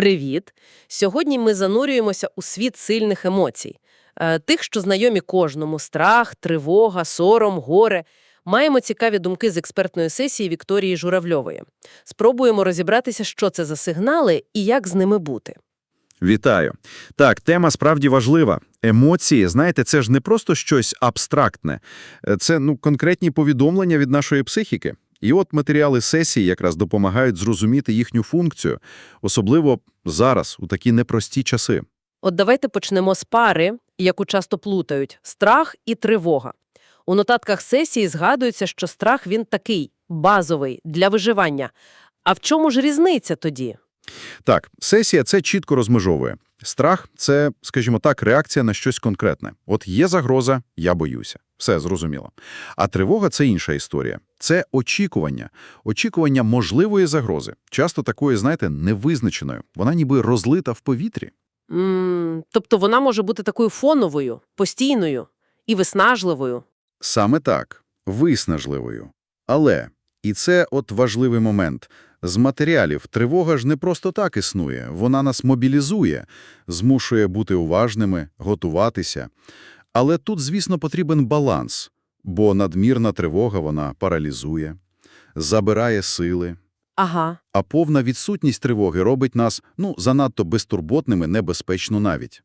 Привіт! Сьогодні ми занурюємося у світ сильних емоцій. Е, Тих, що знайомі кожному – страх, тривога, сором, горе. Маємо цікаві думки з експертної сесії Вікторії Журавльової. Спробуємо розібратися, що це за сигнали і як з ними бути. Вітаю. Так, тема справді важлива. Емоції, знаєте, це ж не просто щось абстрактне. Е, Це ну, конкретні повідомлення від нашої психіки. І от матеріали сесії якраз допомагають зрозуміти їхню функцію, особливо зараз, у такі непрості часи. От давайте почнемо з пари, яку часто плутають – страх і тривога. У нотатках сесії згадується, що страх він такий, базовий, для виживання. А в чому ж різниця тоді? Так, сесія це чітко розмежовує. Страх – це, скажімо так, реакція на щось конкретне. От є загроза, я боюся. Все, зрозуміло. А тривога – це інша історія. Це очікування. Очікування можливої загрози. Часто такої, знаєте, невизначеною. Вона ніби розлита в повітрі. М, тобто вона може бути такою фоновою, постійною і виснажливою. Саме так, виснажливою. Але, і це от важливий момент, з матеріалів тривога ж не просто так існує, вона нас мобілізує, змушує бути уважними, готуватися. Але тут, звісно, потрібен баланс, бо надмірна тривога вона паралізує, забирає сили, Ага. а повна відсутність тривоги робить нас, ну, занадто безтурботними, небезпечно навіть.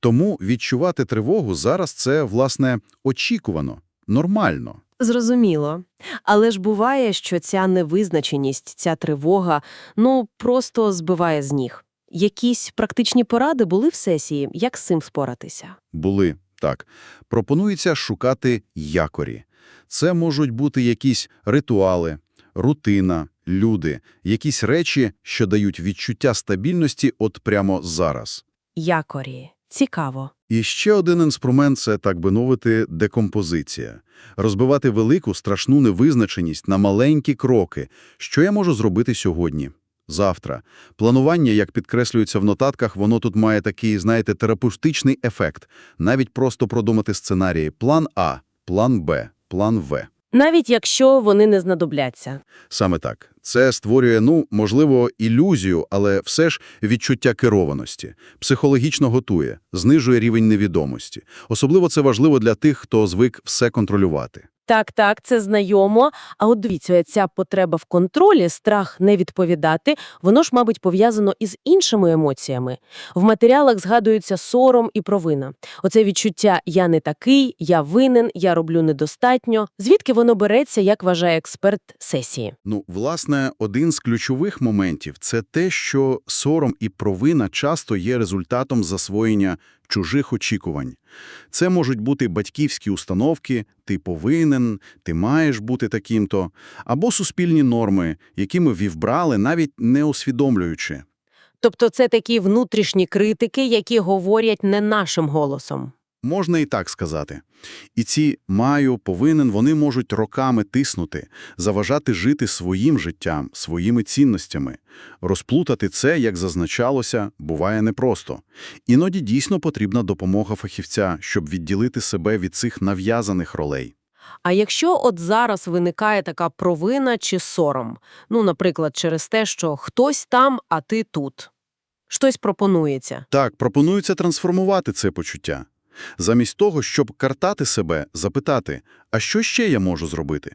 Тому відчувати тривогу зараз – це, власне, очікувано, нормально. Зрозуміло. Але ж буває, що ця невизначеність, ця тривога, ну, просто збиває з ніг. Якісь практичні поради були в сесії, як з цим споратися? Були, так. Пропонується шукати якорі. Це можуть бути якісь ритуали, рутина, люди, якісь речі, що дають відчуття стабільності от прямо зараз. Якорі. Цікаво. І ще один інструмент – це, так би мовити, декомпозиція. Розбивати велику, страшну невизначеність на маленькі кроки. Що я можу зробити сьогодні? Завтра. Планування, як підкреслюється в нотатках, воно тут має такий, знаєте, терапевтичний ефект. Навіть просто продумати сценарії. План А, план Б, план В. Навіть якщо вони не знадобляться. Саме так. Це створює, ну, можливо, ілюзію, але все ж відчуття керованості. Психологічно готує, знижує рівень невідомості. Особливо це важливо для тих, хто звик все контролювати. Так, так, це знайомо. А от дивіться, ця потреба в контролі, страх не відповідати, воно ж, мабуть, пов'язано із іншими емоціями. В матеріалах згадуються сором і провина. Оце відчуття «я не такий», «я винен», «я роблю недостатньо». Звідки воно береться, як вважає експерт сесії? Ну, власне, один з ключових моментів – це те, що сором і провина часто є результатом засвоєння чужих очікувань. Це можуть бути батьківські установки «ти повинен», «ти маєш бути таким-то», або суспільні норми, які ми вівбрали, навіть не усвідомлюючи. Тобто це такі внутрішні критики, які говорять не нашим голосом. Можна і так сказати. І ці «маю», «повинен» вони можуть роками тиснути, заважати жити своїм життям, своїми цінностями. Розплутати це, як зазначалося, буває непросто. Іноді дійсно потрібна допомога фахівця, щоб відділити себе від цих нав'язаних ролей. А якщо от зараз виникає така провина чи сором, ну, наприклад, через те, що хтось там, а ти тут, щось пропонується. Так, пропонується трансформувати це почуття. Замість того, щоб картати себе, запитати, а що ще я можу зробити?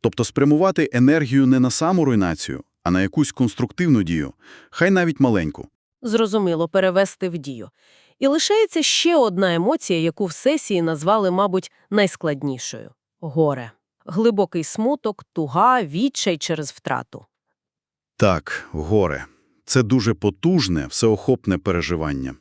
Тобто спрямувати енергію не на саму руйнацію, а на якусь конструктивну дію, хай навіть маленьку. Зрозуміло, перевести в дію. І лишається ще одна емоція, яку в сесії назвали, мабуть, найскладнішою – горе. Глибокий смуток, туга, відчай через втрату. Так, горе. Це дуже потужне, всеохопне переживання.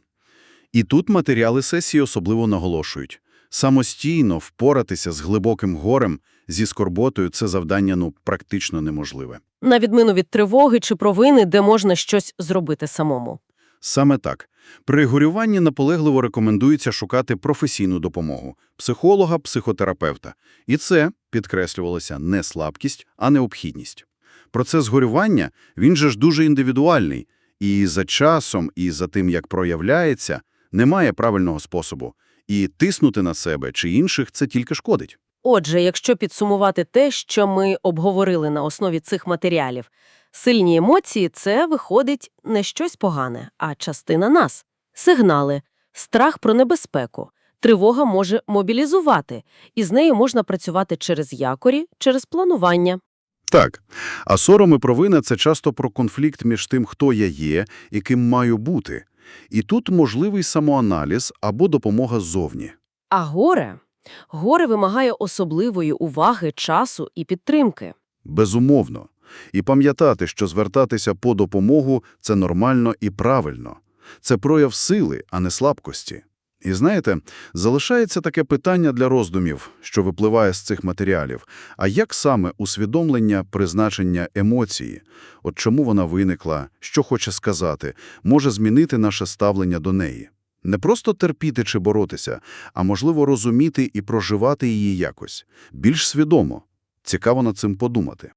І тут матеріали сесії особливо наголошують. Самостійно впоратися з глибоким горем, зі скорботою – це завдання, ну, практично неможливе. На відміну від тривоги чи провини, де можна щось зробити самому. Саме так. При горюванні наполегливо рекомендується шукати професійну допомогу – психолога, психотерапевта. І це, підкреслювалося, не слабкість, а необхідність. Процес горювання, він же ж дуже індивідуальний. І за часом, і за тим, як проявляється, немає правильного способу. І тиснути на себе чи інших – це тільки шкодить. Отже, якщо підсумувати те, що ми обговорили на основі цих матеріалів, Сильні емоції – це, виходить, не щось погане, а частина нас. Сигнали, страх про небезпеку, тривога може мобілізувати, і з нею можна працювати через якорі, через планування. Так. А сором і провина – це часто про конфлікт між тим, хто я є і ким маю бути. І тут можливий самоаналіз або допомога ззовні. А горе? Горе вимагає особливої уваги, часу і підтримки. Безумовно. І пам'ятати, що звертатися по допомогу – це нормально і правильно. Це прояв сили, а не слабкості. І знаєте, залишається таке питання для роздумів, що випливає з цих матеріалів. А як саме усвідомлення призначення емоції, от чому вона виникла, що хоче сказати, може змінити наше ставлення до неї? Не просто терпіти чи боротися, а можливо розуміти і проживати її якось, більш свідомо. Цікаво над цим подумати.